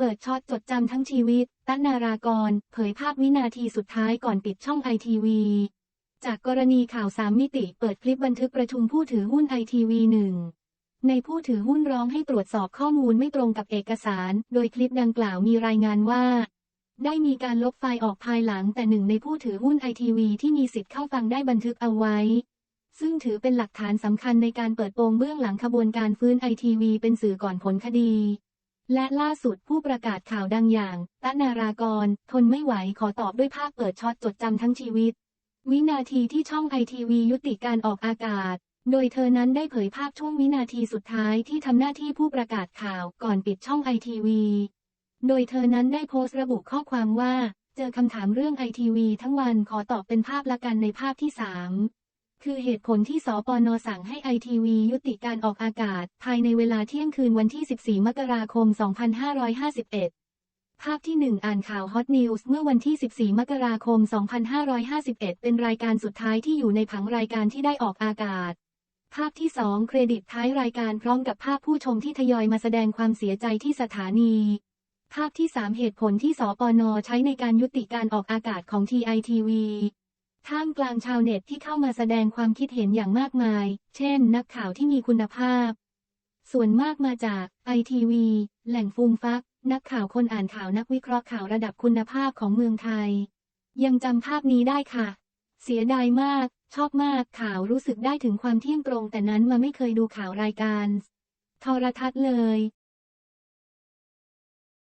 เปิดช็อตจดจำทั้งชีวิต ตันนารากร เผยภาพวินาทีสุดท้ายก่อนปิดช่องไอทีวี จากกรณีข่าวสามมิติเปิดคลิปบันทึกประชุมผู้ถือหุ้นไอทีวีหนึ่งในผู้ถือหุ้นร้องให้ตรวจสอบข้อมูลไม่ตรงกับเอกสาร โดยคลิปดังกล่าวมีรายงานว่า ได้มีการลบไฟล์ออกภายหลังแต่หนึ่งในผู้ถือหุ้นไอทีวีที่มีสิทธิ์เข้าฟังได้บันทึกเอาไว้ ซึ่งถือเป็นหลักฐานสำคัญในการเปิดโปงเบื้องหลังขบวนการฟื้นไอทีวีเป็นสื่อก่อนผลคดี และล่าสุดผู้ประกาศข่าวดังอย่างตะนารากร ทนไม่ไหวขอตอบด้วยภาพเปิดช็อตจดจำทั้งชีวิต วินาทีที่ช่องไอทีวียุติการออกอากาศ โดยเธอนั้นได้เผยภาพช่วงวินาทีสุดท้ายที่ทำหน้าที่ผู้ประกาศข่าวก่อนปิดช่องไอทีวี โดยเธอนั้นได้โพสต์ระบุข้อความว่า เจอคำถามเรื่องไอทีวีทั้งวันขอตอบเป็นภาพละกันในภาพที่3 คือเหตุผลที่สปนสั่งให้ไอทีวียุติการออกอากาศ ภายในเวลาเที่ยงคืนวันที่ 14 มกราคม 2551 ภาพที่ 1 อ่านข่าวฮอตนิวส์เมื่อวันที่ 14 มกราคม 2551 เป็นรายการสุดท้ายที่อยู่ในผังรายการที่ได้ออกอากาศ ภาพที่ 2 เครดิตท้ายรายการพร้อมกับภาพผู้ชมที่ทยอยมาแสดงความเสียใจที่สถานีภาพที่ 3 เหตุผลที่สปนใช้ในการยุติการออกอากาศของ TITV ท่ามกลางชาวเน็ตที่เข้ามาแสดงความคิดเห็นอย่างมากมาย เช่น นักข่าวที่มีคุณภาพ ส่วนมากมาจากไอทีวีแหล่งฟูมฟัก นักข่าวคนอ่านข่าวนักวิเคราะห์ข่าวระดับคุณภาพของเมืองไทย ยังจำภาพนี้ได้ค่ะ เสียดายมาก ชอบมากข่าวรู้สึกได้ถึงความเที่ยงตรงแต่นั้นมาไม่เคยดูข่าวรายการ โทรทัศน์เลย